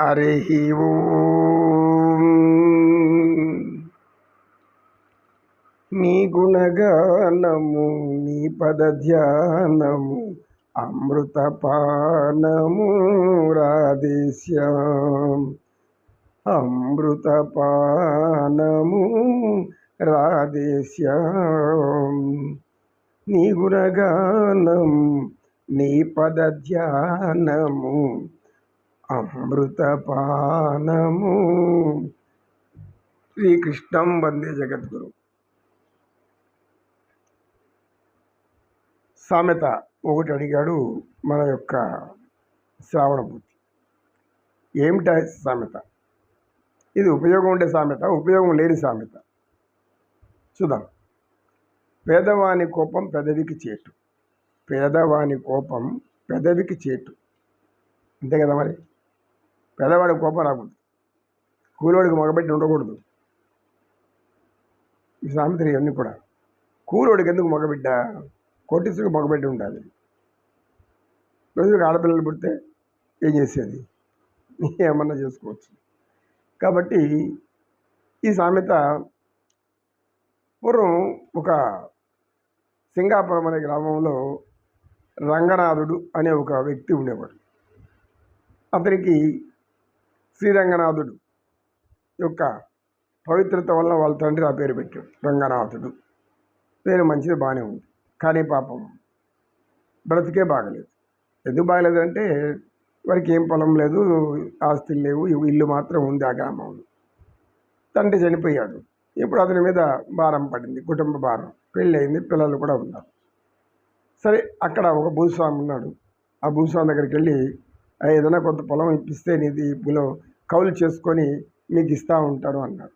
హరి నీ గుణగానము నీ పద ధ్యానము అమృతపానము రాధేశ్యాం. అమృతపానము రాధేశ్యాం. నీ గుణగానం నీ పద ధ్యానము అమృతపానము. శ్రీకృష్ణం వందే జగద్గురు. సామెత ఒకటి అడిగాడు మన యొక్క శ్రావణభూతి ఏమిటా సామెత? ఇది ఉపయోగం ఉండే సామెత ఉపయోగం లేని సామెత. చూద్దాం. పేదవాని కోపం పెదవికి చేటు. పేదవాని కోపం పెదవికి చేటు. అంతే కదా మరి? పెద్దవాడికి కోపం రాకూడదు. కూలోడికి మగబెట్టి ఉండకూడదు. ఈ సామెతలు ఇవన్నీ కూడా. కూలోడికి ఎందుకు మగబిడ్డ? కొట్టిసుకు మగబెట్టి ఉండాలి. రోజుకి ఆడపిల్లలు పుడితే ఏం చేసేది? ఏమన్నా చేసుకోవచ్చు. కాబట్టి ఈ సామెత పూర్వం ఒక సింగాపురం అనే గ్రామంలో రంగనాథుడు అనే ఒక వ్యక్తి ఉండేవాడు. అతనికి శ్రీరంగనాథుడు యొక్క పవిత్రత వల్ల వాళ్ళ తండ్రి ఆ పేరు పెట్టాడు రంగనాథుడు. పేరు మంచిది బాగానే ఉంది. కానీ పాపం బ్రతికే బాగలేదు. ఎందుకు బాగలేదంటే వారికి ఏం పొలం లేదు ఆస్తులు లేవు ఇల్లు మాత్రం ఉంది ఆ గ్రామంలో. తండ్రి చనిపోయాడు. ఇప్పుడు అతని మీద భారం పడింది కుటుంబ భారం. పెళ్ళి అయింది పిల్లలు కూడా ఉన్నారు. సరే అక్కడ ఒక భూస్వామి ఉన్నాడు. ఆ భూస్వామి దగ్గరికి వెళ్ళి ఏదైనా కొంత పొలం ఇప్పిస్తే నీది పొలం కౌలు చేసుకొని మీకు ఇస్తూ ఉంటారు అన్నాడు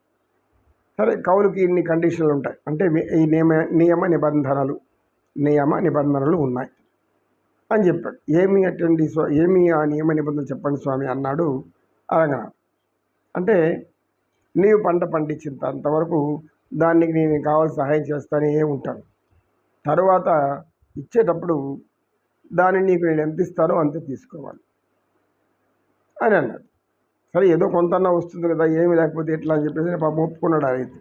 సరే కౌలుకి ఇన్ని కండిషన్లు ఉంటాయి. అంటే ఈ నియమ నియమ నిబంధనలు నియమ నిబంధనలు ఉన్నాయి అని చెప్పాడు. ఏమి అటెండి స్వా ఏమి ఆ నియమ నిబంధనలు చెప్పండి స్వామి అన్నాడు అరంగనాథ్. అంటే నీవు పంట పండించిన అంతవరకు దానికి నేను కావాల్సిన సహాయం చేస్తానే ఉంటాను. తరువాత ఇచ్చేటప్పుడు దాన్ని నీకు నేను ఎంత ఇస్తానో అంతే తీసుకోవాలి. అని అన్నాడు. సరే ఏదో కొంతన్నా వస్తుంది కదా ఏమి లేకపోతే ఎట్లా అని చెప్పేసి పాపం ఒప్పుకున్నాడు ఆ రైతు.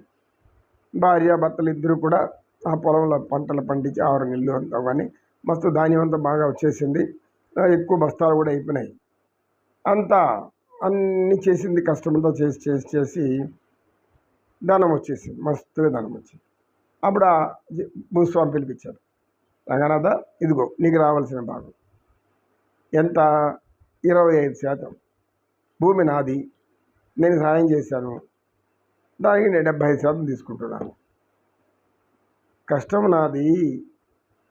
భార్య భర్తలు ఇద్దరు కూడా ఆ పొలంలో పంటలు పండించి ఆరు నెలలు అంతా కానీ మస్తు ధాన్యం అంతా బాగా వచ్చేసింది. ఎక్కువ బస్తాలు కూడా అయిపోయినాయి. అంతా అన్నీ చేసింది కష్టమంతా చేసి చేసి చేసి ధనం వచ్చేసింది. మస్తుగా ధనం వచ్చింది అప్పుడు ఆ భూస్వామి పిలిపించారు రంగనాథ ఇదిగో నీకు రావాల్సిన భాగం. ఎంత? ఇరవై ఐదు శాతం. భూమి నాది నేను సాయం చేశాను. దానికి నేను డెబ్బై ఐదు శాతం తీసుకుంటున్నాను. కష్టం నాది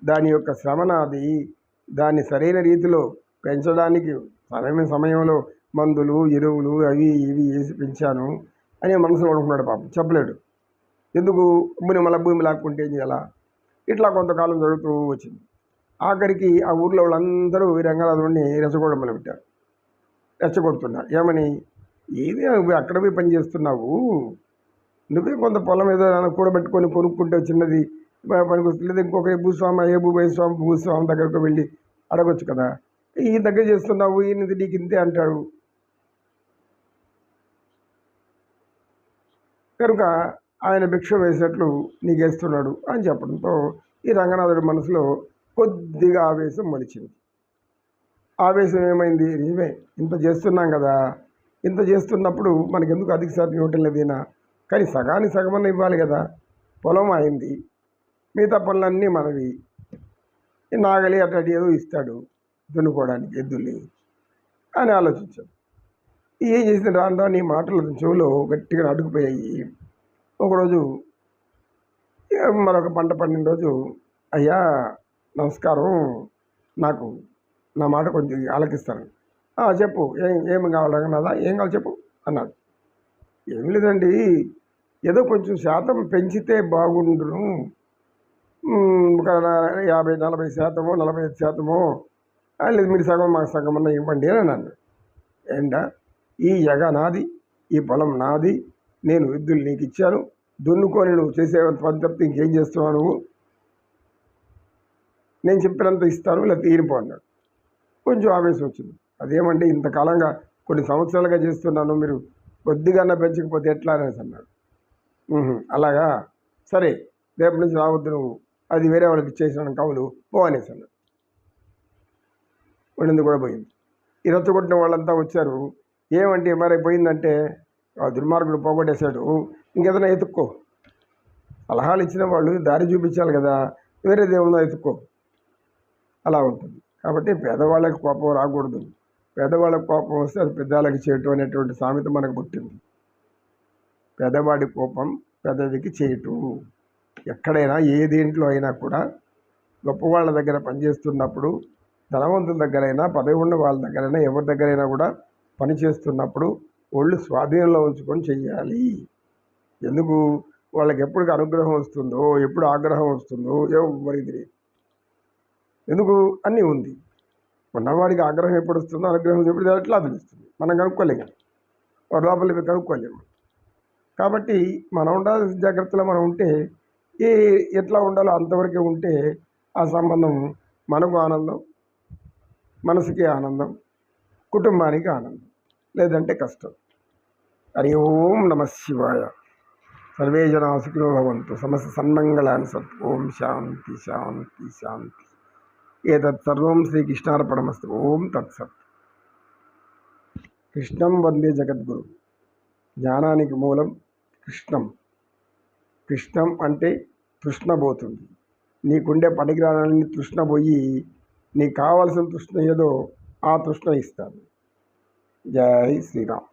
దాని యొక్క శ్రమ నాది దాన్ని సరైన రీతిలో పెంచడానికి సరైన సమయంలో మందులు ఎరువులు అవి ఇవి వేసి పెంచాను అని మనసులో అనుకున్నాడు పాపం. చెప్పలేడు. ఎందుకు? భూమి మళ్ళీ భూమి లాక్కుంటే ఏం చేయాలా? ఇట్లా కొంతకాలం జరుగుతూ వచ్చింది. ఆఖరికి ఆ ఊర్లో వాళ్ళందరూ ఈ రంగనాథుడిని రెచ్చగొట్టడం పెట్టారు రెచ్చగొడుతున్నారు ఏమని? ఏది అక్కడ పోయి పని చేస్తున్నావు? నువ్వే కొంత పొలం ఏదో కూడబెట్టుకొని కొనుక్కుంటే చిన్నది ప- పనికొస్తుంది. లేదా ఇంకొక భూస్వామి ఏ భూభయ స్వామి భూస్వామి దగ్గరకు వెళ్ళి అడగొచ్చు కదా. ఈ దగ్గర చేస్తున్నావు ఈయనది నీకు ఇంతే అంటాడు. కనుక ఆయన భిక్ష వేసినట్లు నీకేస్తున్నాడు అని చెప్పడంతో ఈ రంగనాథుడి మనసులో కొద్దిగా ఆవేశం మలిచింది. ఆవేశం ఏమైంది నిజమే ఇంత చేస్తున్నాం కదా. ఇంత చేస్తున్నప్పుడు మనకెందుకు అధిక శాతం ఇవ్వటం లేదు కానీ సగానికి సగమన్న ఇవ్వాలి కదా. పొలం అయింది మిగతా పనులన్నీ మనవి. నాగలి అటు అటు ఏదో ఇస్తాడు దున్నుకోవడానికి ఎద్దుల్ని అని ఆలోచించాడు ఏం చేసింది? రాను రాని మాటలు చెవులో గట్టిగా అడుగుపోయాయి. ఒకరోజు మరొక పంట పండిన రోజు అయ్యా నమస్కారం. నాకు నా మాట కొంచెం ఆలకిస్తాను. చెప్పు ఏం ఏమి కావాలన్నదా ఏం కావాలి చెప్పు అన్నాడు. ఏం లేదండి ఏదో కొంచెం శాతం పెంచితే బాగుండును. ఒక యాభై నలభై శాతమో నలభై ఐదు శాతమో లేదు మీరు సగం మాకు సగం అన్న ఇవ్వండి అని అన్నాడు. ఏంటా? ఈ ఎగ నాది ఈ పొలం నాది నేను విద్యులు నీకు ఇచ్చాను దున్నుకొని నువ్వు చేసే పని తప్పితే ఇంకేం చేస్తున్నావు నువ్వు? నేను చెప్పినంత ఇస్తాను లేకపోతే తీరిపో అన్నాడు. కొంచెం ఆవేశం వచ్చింది. అదేమంటే ఇంతకాలంగా కొన్ని సంవత్సరాలుగా చేస్తున్నాను మీరు కొద్దిగా పెంచకపోతే ఎట్లా అనేసి అన్నాడు. అలాగా? సరే రేపు నుంచి రావద్దు నువ్వు. అది వేరే వాళ్ళకి ఇచ్చేసిన కవులు పో అనేసి అన్నాడు. ఉండింది కూడా పోయింది. ఈ కొట్టిన వాళ్ళంతా వచ్చారు. ఏమంటే మరి పోయిందంటే ఆ దుర్మార్గుడు పోగొట్టేశాడు. ఇంకేదైనా ఎత్తుక్కో. సలహాలు ఇచ్చిన వాళ్ళు దారి చూపించాలి కదా. వేరే దేవుళ్ళో ఎత్తుక్కో. అలా ఉంటుంది. కాబట్టి పేదవాళ్ళకి కోపం రాకూడదు. పేదవాళ్ళకి కోపం వస్తే అది పెద్దవాళ్ళకి చేయటం అనేటువంటి సామెత మనకు పుట్టింది. పెదవాడి కోపం పెద్దదికి చేయటం. ఎక్కడైనా ఏ దేంట్లో అయినా కూడా గొప్పవాళ్ళ దగ్గర పనిచేస్తున్నప్పుడు ధనవంతుల దగ్గరైనా పదవి ఉన్న వాళ్ళ దగ్గరైనా ఎవరి దగ్గరైనా కూడా పని చేస్తున్నప్పుడు ఒళ్ళు స్వాధీనంలో ఉంచుకొని చెయ్యాలి. ఎందుకు? వాళ్ళకి ఎప్పుడు అనుగ్రహం వస్తుందో ఎప్పుడు ఆగ్రహం వస్తుందో ఎవరికి తెలియదు ఎందుకు? అన్నీ ఉంది. ఉన్నవాడికి ఆగ్రహం ఎప్పుడు వస్తుందో అనుగ్రహం ఎప్పుడు ఎట్లా తెలుస్తుంది మనం కనుక్కోలేము వారి లోపల కనుక్కోలేము. కాబట్టి మనం ఉండాల్సిన జాగ్రత్తలో మనం ఉంటే ఏ ఎట్లా ఉండాలో అంతవరకే ఉంటే ఆ సంబంధం మనకు ఆనందం మనసుకి ఆనందం కుటుంబానికి ఆనందం లేదంటే కష్టం. హరి ఓం నమ శివాయ. సర్వే జనా సుఖినో భవంతు సమస్త సన్మంగళాన్ని సత్ ఓం శాంతి శాంతి శాంతి. ఏతత్ సర్వం శ్రీకృష్ణార్పణమస్తు ఓం తత్సత్ కృష్ణం వందే జగద్గురు జ్ఞానానికి మూలం కృష్ణం। కృష్ణం అంటే తృష్ణ పోతుంది నీకుండే పనికిరాలని తృష్ణ పోయి నీకు కావాల్సిన తృష్ణ ఏదో ఆ తృష్ణ ఇస్తాను జై శ్రీరామ్।